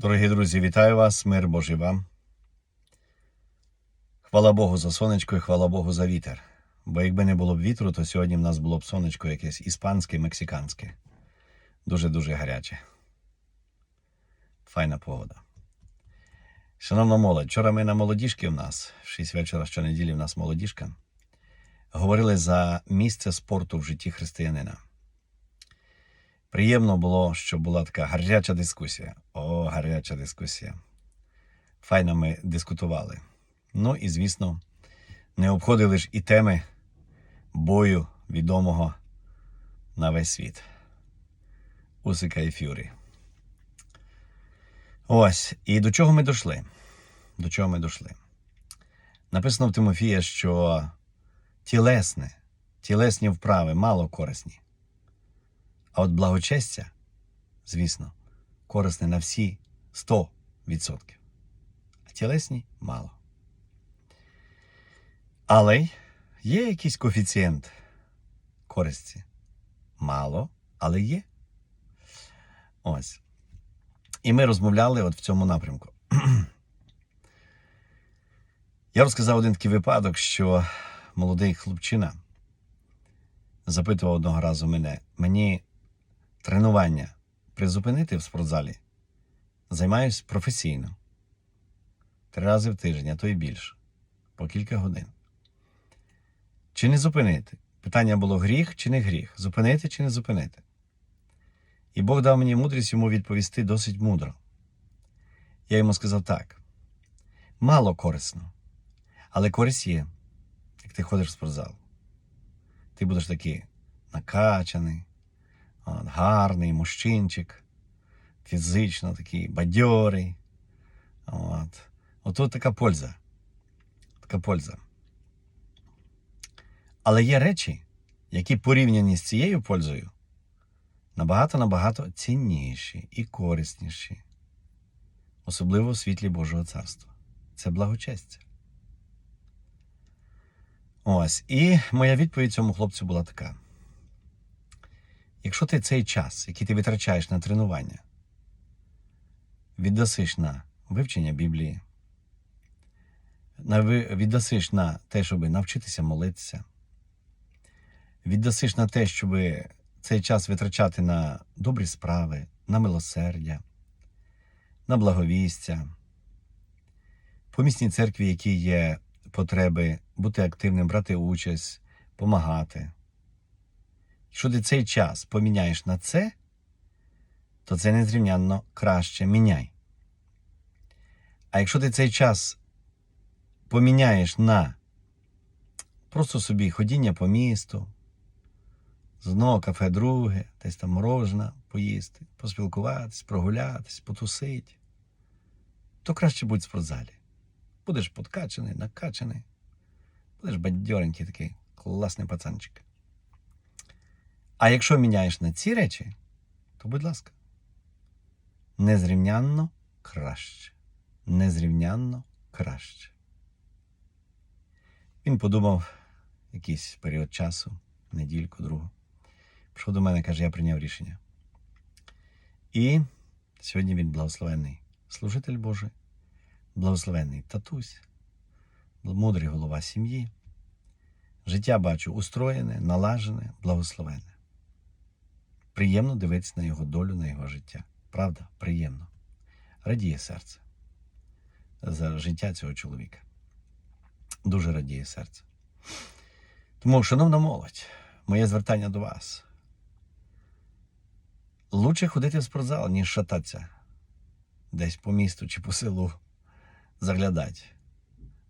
Дорогі друзі, вітаю вас, мир Божий вам. Хвала Богу за сонечко і хвала Богу за вітер. Бо якби не було б вітру, то сьогодні в нас було б сонечко якесь іспанське, мексиканське. Дуже-дуже гаряче. Файна погода. Шановна молодь, вчора ми на молодіжки в нас, в 6 вечора щонеділі в нас молодіжка, говорили за місце спорту в житті християнина. Приємно було, що була така гаряча дискусія. О, гаряча дискусія. Файно ми дискутували. Ну і, звісно, не обходили ж і теми бою відомого на весь світ. Усика і Фюрі. Ось. І до чого ми дійшли? До чого ми дійшли? Написано в Тимофія, що тілесне, тілесні вправи мало корисні. А от благочестя, звісно, корисне на всі 100%. А тілесні мало. Але є якийсь коефіцієнт користі. Мало, але є. Ось. І ми розмовляли от в цьому напрямку. Я розказав один такий випадок, що молодий хлопчина запитував одного разу мене, мені тренування призупинити в спортзалі займаюсь професійно. Три рази в тиждень, а то й більше, по кілька годин. Чи не зупинити? Питання було гріх чи не гріх? Зупинити чи не зупинити? І Бог дав мені мудрість йому відповісти досить мудро. Я йому сказав так: мало корисно, але користь є, як ти ходиш в спортзал. Ти будеш такий накачаний, гарний мужчинчик, фізично такий бадьорий. От. Отут така польза. Така польза. Але є речі, які порівняні з цією пользою набагато-набагато цінніші і корисніші, особливо у світлі Божого царства. Це благочестя. Ось. І моя відповідь цьому хлопцю була така: якщо ти цей час, який ти витрачаєш на тренування, віддасиш на вивчення Біблії, віддасиш на те, щоб навчитися молитися, віддасиш на те, щоб цей час витрачати на добрі справи, на милосердя, на благовістя, по місній церкві, які є потреби бути активним, брати участь, помагати. Якщо ти цей час поміняєш на це, то це незрівнянно краще міняй. А якщо ти цей час поміняєш на просто собі ходіння по місту, з одного кафе друге, десь там морожена поїсти, поспілкуватись, прогулятись, потусити, то краще будь в спортзалі. Будеш подкачаний, накачаний, будеш бадьоренький такий класний пацанчик. А якщо міняєш на ці речі, то будь ласка, незрівнянно краще. Незрівнянно краще. Він подумав якийсь період часу, недільку, другу. Пішов до мене, каже, я прийняв рішення. І сьогодні він благословенний служитель Божий, благословенний татусь, мудрий голова сім'ї. Життя бачу устроєне, налажене, благословене. Приємно дивитися на його долю, на його життя. Правда, приємно. Радіє серце за життя цього чоловіка. Дуже радіє серце. Тому, шановна молодь, моє звертання до вас. Лучше ходити в спортзал, ніж шататися десь по місту чи по селу, заглядати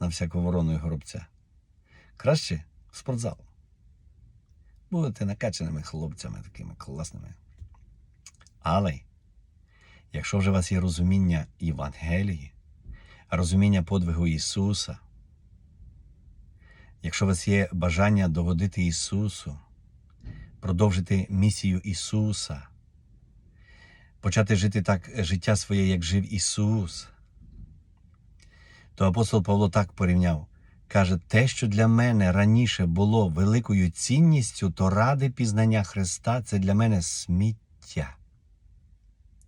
на всяку ворону і горобця. Краще в спортзал. Будете накачаними хлопцями такими класними. Але, якщо вже у вас є розуміння Євангелії, розуміння подвигу Ісуса, якщо у вас є бажання догодити Ісусу, продовжити місію Ісуса, почати жити так життя своє, як жив Ісус, то апостол Павло так порівняв. Каже, те, що для мене раніше було великою цінністю, то ради пізнання Христа це для мене сміття.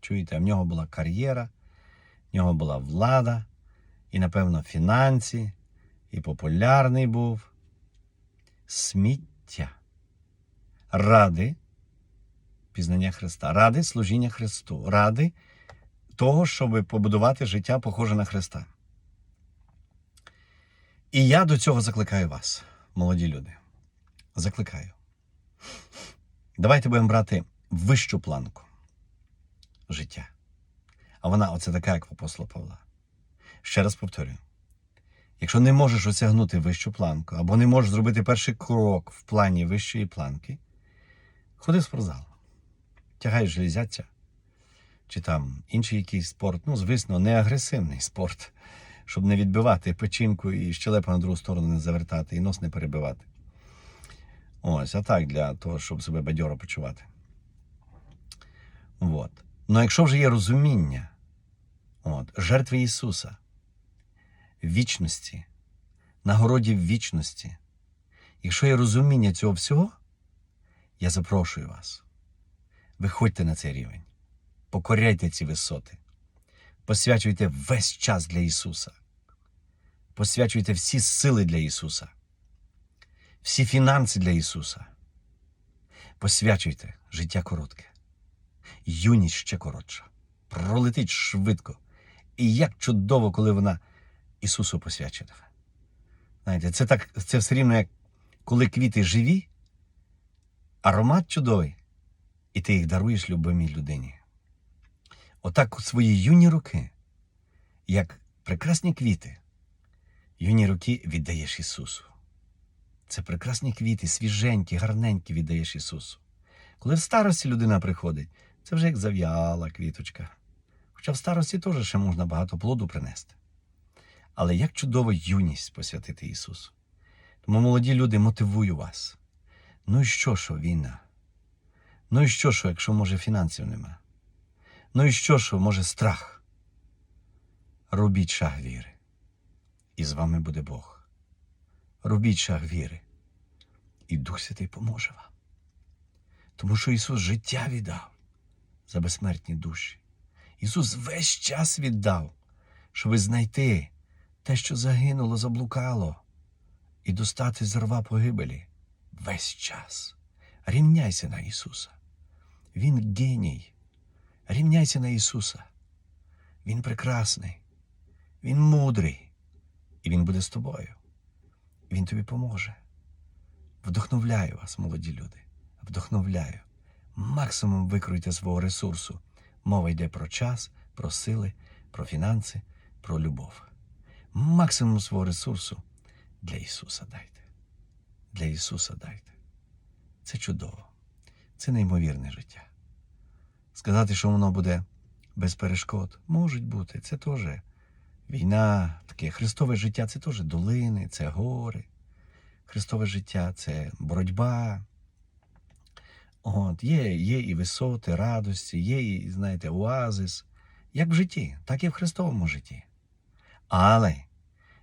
Чуєте, в нього була кар'єра, В нього була влада, і, напевно, фінанси, і популярний був. Сміття. Ради пізнання Христа, ради служіння Христу, ради того, щоб побудувати життя похоже на Христа. І я до цього закликаю вас, молоді люди. Закликаю. Давайте будемо брати вищу планку життя. А вона оце така, як в апостола Павла. Ще раз повторюю: якщо не можеш осягнути вищу планку, або не можеш зробити перший крок в плані вищої планки, ходи в спортзал, тягай железяця, чи там інший якийсь спорт, ну, звісно, не агресивний спорт, щоб не відбивати печінку і щелепу на другу сторону не завертати, і нос не перебивати. Ось, а так для того, щоб себе бадьоро почувати. От. Ну якщо вже є розуміння, от, жертви Ісуса, вічності, нагороді вічності, якщо є розуміння цього всього, я запрошую вас. Виходьте на цей рівень, покоряйте ці висоти, посвячуйте весь час для Ісуса, посвячуйте всі сили для Ісуса, всі фінанси для Ісуса. Посвячуйте життя коротке, юність ще коротша, пролетить швидко. І як чудово, коли вона Ісусу посвячена. Знаєте, це так, це все рівно, як коли квіти живі, аромат чудовий, і ти їх даруєш любимій людині. Отак у свої юні руки, як прекрасні квіти, юні руки віддаєш Ісусу. Це прекрасні квіти, свіженькі, гарненькі віддаєш Ісусу. Коли в старості людина приходить, це вже як зав'яла квіточка. Хоча в старості теж ще можна багато плоду принести. Але як чудово юність посвятити Ісусу. Тому, молоді люди, мотивую вас. Ну і що, що війна? Ну і що, що, якщо може фінансів нема? Ну і що, що може страх? Робіть шаг віри. І з вами буде Бог. Робіть шаг віри. І Дух Святий поможе вам. Тому що Ісус життя віддав за безсмертні душі. Ісус весь час віддав, щоб знайти те, що загинуло, заблукало, і достати з рва погибелі. Весь час. Рівняйся на Ісуса. Він геній. Рівняйся на Ісуса. Він прекрасний, Він мудрий, і Він буде з тобою. Він тобі поможе. Вдохновляю вас, молоді люди. Вдохновляю. Максимум викруйте свого ресурсу. Мова йде про час, про сили, про фінанси, про любов. Максимум свого ресурсу для Ісуса дайте. Для Ісуса дайте. Це чудово. Це неймовірне життя. Сказати, що воно буде без перешкод, можуть бути. Це теж війна, таке Христове життя це теж долини, це гори. Христове життя це боротьба. От, є, є і висоти, радості, є і, знаєте, оазис. Як в житті, так і в Христовому житті. Але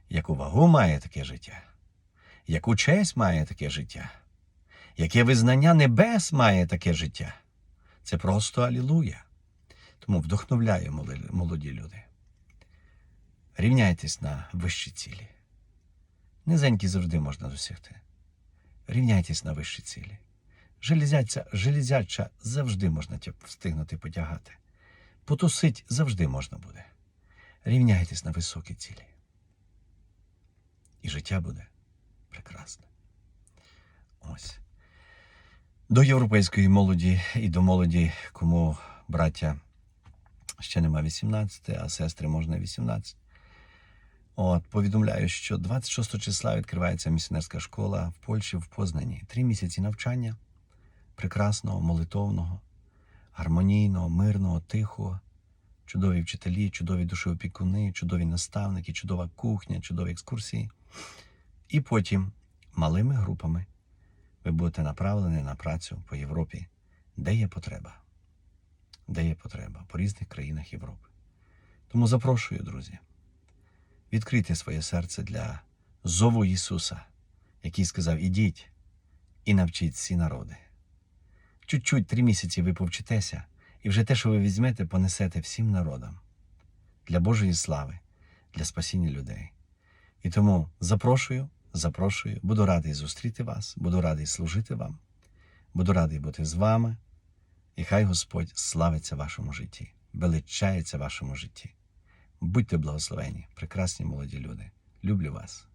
яку вагу має таке життя, яку честь має таке життя, яке визнання небес має таке життя. Це просто алілуя. Тому вдохновляю молоді люди. Рівняйтесь на вищі цілі. Низенькі завжди можна досягти. Рівняйтесь на вищі цілі. Железяча, железяча завжди можна встигнути потягати. Потусить завжди можна буде. Рівняйтесь на високі цілі. І життя буде прекрасне. Ось. До європейської молоді і до молоді, кому браття ще нема 18, а сестри можна 18. От, повідомляю, що 26 числа відкривається місіонерська школа в Польщі в Познані. Три місяці навчання прекрасного, молитовного, гармонійного, мирного, тихого, чудові вчителі, чудові душеопікуни, чудові наставники, чудова кухня, чудові екскурсії. І потім малими групами ви будете направлені на працю по Європі, де є потреба. Де є потреба по різних країнах Європи. Тому запрошую, друзі, відкрийте своє серце для зову Ісуса, який сказав: Ідіть і навчіть всі народи. Чуть-чуть три місяці ви повчитеся, і вже те, що ви візьмете, понесете всім народам. для Божої слави, для спасіння людей. І тому запрошую, запрошую, буду радий зустріти вас, буду радий служити вам, буду радий бути з вами. І хай Господь славиться в вашому житті, величається в вашому житті. Будьте благословені, прекрасні молоді люди. Люблю вас.